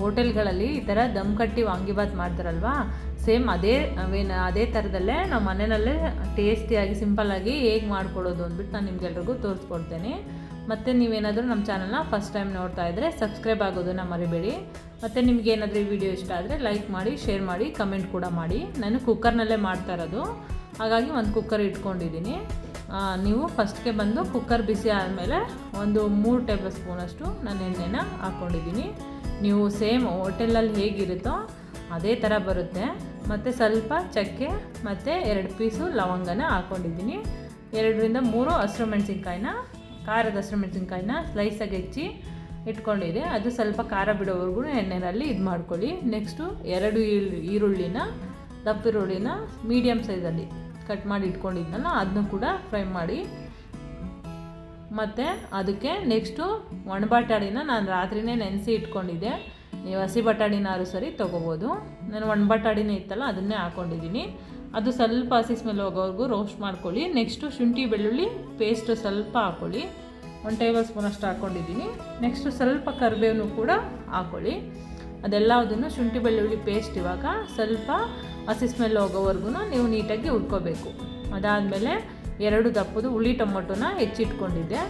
ಹೋಟೆಲ್ಗಳಲ್ಲಿ ಈ ಥರ ದಮ್ ಕಟ್ಟಿ ವಾಂಗಿಬಾತ್ ಮಾಡ್ತಾರಲ್ವಾ? ಸೇಮ್ ಅದೇ ವೇನ ಅದೇ ಥರದಲ್ಲೇ ನಾವು ಮನೆಯಲ್ಲೇ ಟೇಸ್ಟಿಯಾಗಿ, ಸಿಂಪಲ್ಲಾಗಿ ಹೇಗೆ ಮಾಡ್ಕೊಡೋದು ಅಂದ್ಬಿಟ್ಟು ನಾನು ನಿಮ್ಗೆಲ್ರಿಗೂ ತೋರಿಸ್ಕೊಡ್ತೇನೆ. ಮತ್ತು ನೀವೇನಾದರೂ ನಮ್ಮ ಚಾನಲ್ನ ಫಸ್ಟ್ ಟೈಮ್ ನೋಡ್ತಾ ಇದ್ದರೆ ಸಬ್ಸ್ಕ್ರೈಬ್ ಆಗೋದನ್ನು ಮರಿಬೇಡಿ. ಮತ್ತು ನಿಮ್ಗೆ ಏನಾದರೂ ಈ ವಿಡಿಯೋ ಇಷ್ಟ ಆದರೆ ಲೈಕ್ ಮಾಡಿ, ಶೇರ್ ಮಾಡಿ, ಕಮೆಂಟ್ ಕೂಡ ಮಾಡಿ. ನಾನು ಕುಕ್ಕರ್ನಲ್ಲೇ ಮಾಡ್ತಾ ಇರೋದು. ಹಾಗಾಗಿ ಒಂದು ಕುಕ್ಕರ್ ಇಟ್ಕೊಂಡಿದ್ದೀನಿ. ನೀವು ಫಸ್ಟ್ಗೆ ಬಂದು ಕುಕ್ಕರ್ ಬಿಸಿ ಆದಮೇಲೆ ಒಂದು ಮೂರು ಟೇಬಲ್ ಸ್ಪೂನಷ್ಟು ನಾನು ಎಣ್ಣೆನ ಹಾಕ್ಕೊಂಡಿದ್ದೀನಿ ನೀವು ಸೇಮ್ ಹೋಟೆಲಲ್ಲಿ ಹೇಗಿರುತ್ತೋ ಅದೇ ಥರ ಬರುತ್ತೆ. ಮತ್ತು ಸ್ವಲ್ಪ ಚಕ್ಕೆ, ಮತ್ತು ಎರಡು ಪೀಸು ಲವಂಗನ ಹಾಕ್ಕೊಂಡಿದ್ದೀನಿ ಎರಡರಿಂದ ಮೂರು ಹಸಿರು ಮೆಣಸಿನ್ಕಾಯಿನ ಖಾರದ ಹಸಿರು ಮೆಣಸಿನ್ಕಾಯಿನ ಸ್ಲೈಸಾಗಿ ಹೆಚ್ಚಿ ಇಟ್ಕೊಂಡಿದೆ. ಅದು ಸ್ವಲ್ಪ ಖಾರ ಬಿಡೋವರೆಗೂ ಎಣ್ಣೆಯಲ್ಲಿ ಇದು ಮಾಡ್ಕೊಳ್ಳಿ. ನೆಕ್ಸ್ಟು ಎರಡು ಈರುಳ್ಳಿನ, ದಪ್ಪ ಈರುಳ್ಳಿನ ಮೀಡಿಯಮ್ ಸೈಜಲ್ಲಿ ಕಟ್ ಮಾಡಿ ಇಟ್ಕೊಂಡಿದ್ನಲ್ಲ, ಅದನ್ನು ಕೂಡ ಫ್ರೈ ಮಾಡಿ ಮತ್ತು ಅದಕ್ಕೆ ನೆಕ್ಸ್ಟು ಒಣ ಬಟಾಣಿನ ನಾನು ರಾತ್ರಿನೇ ನೆನೆಸಿ ಇಟ್ಕೊಂಡಿದ್ದೆ. ನೀವು ಹಸಿ ಬಟಾಣಿನಾರು ಸರಿ ತೊಗೋಬೋದು. ನಾನು ಒಣ ಬಟಾಣಿನೇ ಇತ್ತಲ್ಲ, ಅದನ್ನೇ ಹಾಕ್ಕೊಂಡಿದ್ದೀನಿ ಅದು ಸ್ವಲ್ಪ ಹಸಿ ಸ್ಮೆಲ್ ಹೋಗೋವರೆಗೂ ರೋಸ್ಟ್ ಮಾಡ್ಕೊಳ್ಳಿ. ನೆಕ್ಸ್ಟು ಶುಂಠಿ, ಬೆಳ್ಳುಳ್ಳಿ ಪೇಸ್ಟು ಸ್ವಲ್ಪ ಹಾಕ್ಕೊಳ್ಳಿ ಒಂದು ಟೇಬಲ್ ಸ್ಪೂನ್ ಅಷ್ಟು ಹಾಕ್ಕೊಂಡಿದ್ದೀನಿ ನೆಕ್ಸ್ಟು ಸ್ವಲ್ಪ ಕರಿಬೇವನು ಕೂಡ ಹಾಕ್ಕೊಳ್ಳಿ ಅದೆಲ್ಲದನ್ನು ಶುಂಠಿ, ಬೆಳ್ಳುಳ್ಳಿ ಪೇಸ್ಟ್ ಇವಾಗ ಸ್ವಲ್ಪ ಹಸಿ ಸ್ಮೆಲ್ ಹೋಗೋವರೆಗೂ ನೀವು ನೀಟಾಗಿ ಹುರ್ಕೋಬೇಕು. ಅದಾದಮೇಲೆ ಎರಡು ದಪ್ಪದು ಹುಳಿ ಟೊಮೊಟೊನ ಹೆಚ್ಚಿಟ್ಕೊಂಡಿದ್ದೆ.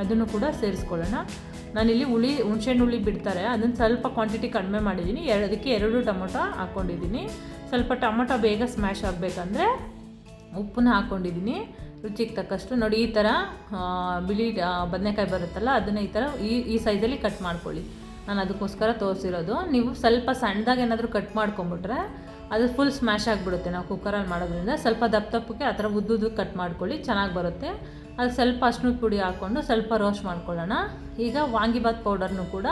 ಅದನ್ನು ಕೂಡ ಸೇರಿಸ್ಕೊಳ್ಳೋಣ. ನಾನಿಲ್ಲಿ ಹುಳಿ, ಹುಣ್ಸೆಹಣ್ಣು ಹುಳಿ ಬಿಡ್ತಾರೆ. ಅದನ್ನು ಸ್ವಲ್ಪ ಕ್ವಾಂಟಿಟಿ ಕಡಿಮೆ ಮಾಡಿದ್ದೀನಿ. ಎರಡಕ್ಕೆ ಎರಡು ಟೊಮೊಟೊ ಹಾಕ್ಕೊಂಡಿದ್ದೀನಿ ಸ್ವಲ್ಪ ಟೊಮೊಟೊ ಬೇಗ ಸ್ಮ್ಯಾಶ್ ಆಗಬೇಕಂದ್ರೆ ಉಪ್ಪನ್ನ ಹಾಕ್ಕೊಂಡಿದ್ದೀನಿ ರುಚಿಗೆ ತಕ್ಕಷ್ಟು ನೋಡಿ ಈ ಥರ ಬಿಳಿ ಬದನೆಕಾಯಿ ಬರುತ್ತಲ್ಲ, ಅದನ್ನು ಈ ಥರ ಈ ಈ ಸೈಜಲ್ಲಿ ಕಟ್ ಮಾಡ್ಕೊಳ್ಳಿ. ನಾನು ಅದಕ್ಕೋಸ್ಕರ ತೋರಿಸಿರೋದು. ನೀವು ಸ್ವಲ್ಪ ಸಣ್ಣದಾಗಿ ಏನಾದರೂ ಕಟ್ ಮಾಡ್ಕೊಂಬಿಟ್ರೆ ಅದು ಫುಲ್ ಸ್ಮ್ಯಾಶ್ ಆಗಿಬಿಡುತ್ತೆ. ನಾವು ಕುಕ್ಕರಲ್ಲಿ ಮಾಡೋದ್ರಿಂದ ಸ್ವಲ್ಪ ದಪ್ಪ ದಪ್ಪಕ್ಕೆ ಆ ಥರ ಉದ್ದುದ್ದು ಕಟ್ ಮಾಡ್ಕೊಳ್ಳಿ, ಚೆನ್ನಾಗಿ ಬರುತ್ತೆ. ಅದು ಸ್ವಲ್ಪ ಅಷ್ಟು ಪುಡಿ ಹಾಕ್ಕೊಂಡು ಸ್ವಲ್ಪ ರೋಸ್ಟ್ ಮಾಡ್ಕೊಳ್ಳೋಣ. ಈಗ ವಾಂಗಿಬಾತ್ ಪೌಡರ್ನು ಕೂಡ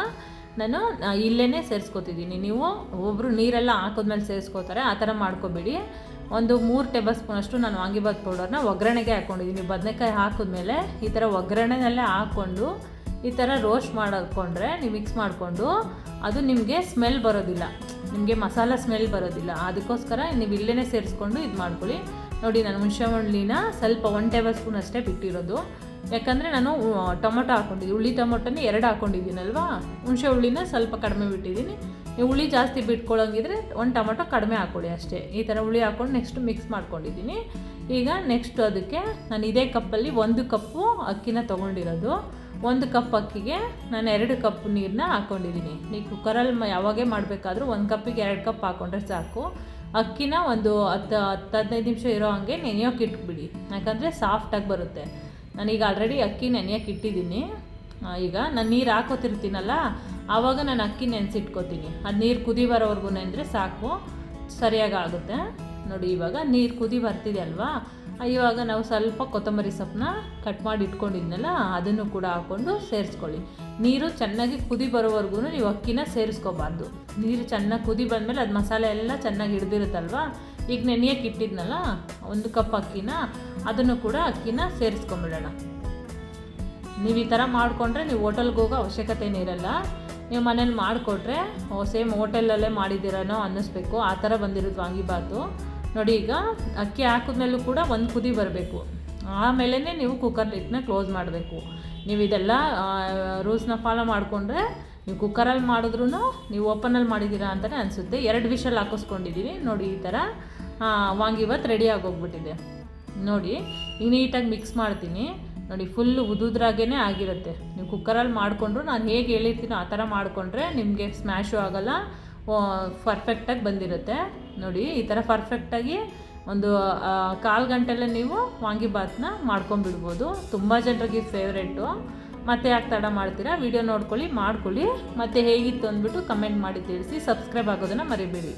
ನಾನು ಇಲ್ಲೇ ಸೇರಿಸ್ಕೊತಿದ್ದೀನಿ. ನೀವು ಒಬ್ಬರು ನೀರೆಲ್ಲ ಹಾಕಿದ್ಮೇಲೆ ಸೇರಿಸ್ಕೋತಾರೆ, ಆ ಥರ ಮಾಡ್ಕೊಬೇಡಿ. ಒಂದು ಮೂರು ಟೇಬಲ್ ಸ್ಪೂನಷ್ಟು ನಾನು ವಾಂಗಿಬಾತ್ ಪೌಡರ್ನ ಒಗ್ಗರಣೆಗೆ ಹಾಕ್ಕೊಂಡಿದ್ದೀನಿ ಬದನೆಕಾಯಿ ಹಾಕಿದ್ಮೇಲೆ ಈ ಥರ ಒಗ್ಗರಣೆನಲ್ಲೇ ಹಾಕ್ಕೊಂಡು ಈ ಥರ ರೋಸ್ಟ್ ಮಾಡಿಕೊಂಡ್ರೆ ನೀವು ಮಿಕ್ಸ್ ಮಾಡಿಕೊಂಡು ಅದು ನಿಮಗೆ ಸ್ಮೆಲ್ ಬರೋದಿಲ್ಲ. ನಿಮಗೆ ಮಸಾಲ ಸ್ಮೆಲ್ ಬರೋದಿಲ್ಲ. ಅದಕ್ಕೋಸ್ಕರ ನೀವು ಇಲ್ಲೇ ಸೇರಿಸ್ಕೊಂಡು ಇದು ಮಾಡ್ಕೊಳ್ಳಿ. ನೋಡಿ, ನಾನು ಹುಣಸೆ ಹುಳಿನ ಸ್ವಲ್ಪ ಒನ್ ಟೇಬಲ್ ಸ್ಪೂನ್ ಅಷ್ಟೇ ಬಿಟ್ಟಿರೋದು. ಯಾಕಂದರೆ ನಾನು ಟೊಮೊಟೊ ಹಾಕ್ಕೊಂಡಿದ್ದೀನಿ ಹುಳಿ ಟೊಮೊಟೊನೇ ಎರಡು ಹಾಕ್ಕೊಂಡಿದ್ದೀನಲ್ವಾ ಹುಣಸೆ ಹುಳಿನ ಸ್ವಲ್ಪ ಕಡಿಮೆ ಬಿಟ್ಟಿದ್ದೀನಿ. ನೀವು ಹುಳಿ ಜಾಸ್ತಿ ಬಿಟ್ಕೊಳ್ಳೋಂಗಿದ್ರೆ ಒಂದು ಟೊಮೊಟೊ ಕಡಿಮೆ ಹಾಕ್ಕೊಳ್ಳಿ ಅಷ್ಟೇ. ಈ ಥರ ಹುಳಿ ಹಾಕ್ಕೊಂಡು ನೆಕ್ಸ್ಟ್ ಮಿಕ್ಸ್ ಮಾಡ್ಕೊಂಡಿದ್ದೀನಿ. ಈಗ ನೆಕ್ಸ್ಟ್ ಅದಕ್ಕೆ ನಾನು ಇದೇ ಕಪ್ಪಲ್ಲಿ ಒಂದು ಕಪ್ಪು ಅಕ್ಕಿನ ತೊಗೊಂಡಿರೋದು. ಒಂದು ಕಪ್ ಅಕ್ಕಿಗೆ ನಾನು ಎರಡು ಕಪ್ ನೀರನ್ನ ಹಾಕ್ಕೊಂಡಿದ್ದೀನಿ. ನೀವು ಕುಕ್ಕರಲ್ಲಿ ಯಾವಾಗೇ ಮಾಡಬೇಕಾದ್ರೂ ಒಂದು ಕಪ್ಪಿಗೆ ಎರಡು ಕಪ್ ಹಾಕ್ಕೊಂಡ್ರೆ ಸಾಕು. ಅಕ್ಕಿನ ಒಂದು ಹತ್ತು ಹತ್ತು, ಹದಿನೈದು ನಿಮಿಷ ಇರೋ ಹಾಗೆ ನೆನೆಯೋಕೆ ಇಟ್ಬಿಡಿ. ಯಾಕಂದರೆ ಸಾಫ್ಟಾಗಿ ಬರುತ್ತೆ. ನಾನೀಗ ಆಲ್ರೆಡಿ ಅಕ್ಕಿ ನೆನೆಯೋಕೆ ಇಟ್ಟಿದ್ದೀನಿ. ಈಗ ನಾನು ನೀರು ಹಾಕೋತಿರ್ತೀನಲ್ಲ ಆವಾಗ ನಾನು ಅಕ್ಕಿ ನೆನೆಸಿಟ್ಕೋತೀನಿ. ಅದು ನೀರು ಕುದಿ ಬರೋವರೆಗೂ ನೆನೆದ್ರೆ ಸಾಕು. ಸರಿಯಾಗಿ ಆಗುತ್ತೆ. ನೋಡಿ, ಇವಾಗ ನೀರು ಕುದಿ ಬರ್ತಿದೆ ಅಲ್ವಾ? ಇವಾಗ ನಾವು ಸ್ವಲ್ಪ ಕೊತ್ತಂಬರಿ ಸೊಪ್ಪನ್ನ ಕಟ್ ಮಾಡಿ ಇಟ್ಕೊಂಡಿದ್ನಲ್ಲ, ಅದನ್ನು ಕೂಡ ಹಾಕ್ಕೊಂಡು ಸೇರಿಸ್ಕೊಳ್ಳಿ. ನೀರು ಚೆನ್ನಾಗಿ ಕುದಿ ಬರೋವರೆಗೂ ನೀವು ಅಕ್ಕಿನ ಸೇರಿಸ್ಕೋಬಾರ್ದು. ನೀರು ಚೆನ್ನಾಗಿ ಕುದಿ ಬಂದಮೇಲೆ ಅದು ಮಸಾಲೆ ಎಲ್ಲ ಚೆನ್ನಾಗಿ ಹಿಡ್ದಿರುತ್ತಲ್ವಾ? ಈಗ ನೆನೆಯಕ್ಕೆ ಇಟ್ಟಿದ್ನಲ್ಲ, ಒಂದು ಕಪ್ ಅಕ್ಕಿನ, ಅದನ್ನು ಕೂಡ ಅಕ್ಕಿನ ಸೇರಿಸ್ಕೊಂಬಿಡೋಣ. ನೀವು ಈ ಥರ ಮಾಡಿಕೊಂಡ್ರೆ ನೀವು ಹೋಟೆಲ್ಗೆ ಹೋಗೋ ಅವಶ್ಯಕತೆ ಇರಲ್ಲ ನೀವು ಮನೇಲಿ ಮಾಡಿಕೊಟ್ರೆ ಸೇಮ್ ಹೋಟೆಲಲ್ಲೇ ಮಾಡಿದ್ದೀರನೋ ಅನ್ನಿಸ್ಬೇಕು. ಆ ಥರ ಬಂದಿರೋದು ವಾಂಗಿಬಾತು ನೋಡಿ, ಈಗ ಅಕ್ಕಿ ಹಾಕಿದ್ಮೇಲೂ ಕೂಡ ಒಂದು ಕುದಿ ಬರಬೇಕು. ಆಮೇಲೆ ನೀವು ಕುಕ್ಕರ್ ಲಿಟ್ನ ಕ್ಲೋಸ್ ಮಾಡಬೇಕು. ನೀವು ಇದೆಲ್ಲ ರೂಲ್ಸ್ನ ಫಾಲೋ ಮಾಡಿಕೊಂಡ್ರೆ, ನೀವು ಕುಕ್ಕರಲ್ಲಿ ಮಾಡಿದ್ರೂ ನೀವು ಓಪನಲ್ಲಿ ಮಾಡಿದ್ದೀರಾ ಅಂತಲೇ ಅನಿಸುತ್ತೆ. ಎರಡು ವಿಷಲ್ ಹಾಕಿಸ್ಕೊಂಡಿದ್ದೀನಿ ನೋಡಿ, ಈ ಥರ ವಾಂಗಿಬಾತ್ ರೆಡಿ ಆಗೋಗ್ಬಿಟ್ಟಿದೆ. ನೋಡಿ ಈಗ ನೀಟಾಗಿ ಮಿಕ್ಸ್ ಮಾಡ್ತೀನಿ. ನೋಡಿ ಫುಲ್ಲು ಉದುದ್ರಾಗೇ ಆಗಿರುತ್ತೆ. ಕುಕ್ಕರಲ್ಲಿ ಮಾಡಿಕೊಂಡ್ರು. ನಾನು ಹೇಗೆ ಹೇಳಿರ್ತೀನೋ ಆ ಥರ ಮಾಡಿಕೊಂಡ್ರೆ ನಿಮಗೆ ಸ್ಮ್ಯಾಶು ಆಗೋಲ್ಲ. ಪರ್ಫೆಕ್ಟಾಗಿ ಬಂದಿರುತ್ತೆ. ನೋಡಿ, ಈ ಥರ ಪರ್ಫೆಕ್ಟಾಗಿ ಒಂದು ಕಾಲು ಗಂಟೆಲ್ಲೇ ನೀವು ವಾಂಗಿಬಾತ್ನ ಮಾಡ್ಕೊಂಬಿಡ್ಬೋದು ತುಂಬ ಜನರಿಗೆ ಫೇವ್ರೇಟು. ಮತ್ತೆ ಯಾಕೆ ತಡ ಮಾಡ್ತೀರಾ? ವಿಡಿಯೋ ನೋಡ್ಕೊಳ್ಳಿ, ಮಾಡ್ಕೊಳ್ಳಿ. ಮತ್ತು ಹೇಗಿತ್ತು ಅಂದ್ಬಿಟ್ಟು ಕಮೆಂಟ್ ಮಾಡಿ ತಿಳಿಸಿ. ಸಬ್ಸ್ಕ್ರೈಬ್ ಆಗೋದನ್ನು ಮರಿಬೇಡಿ.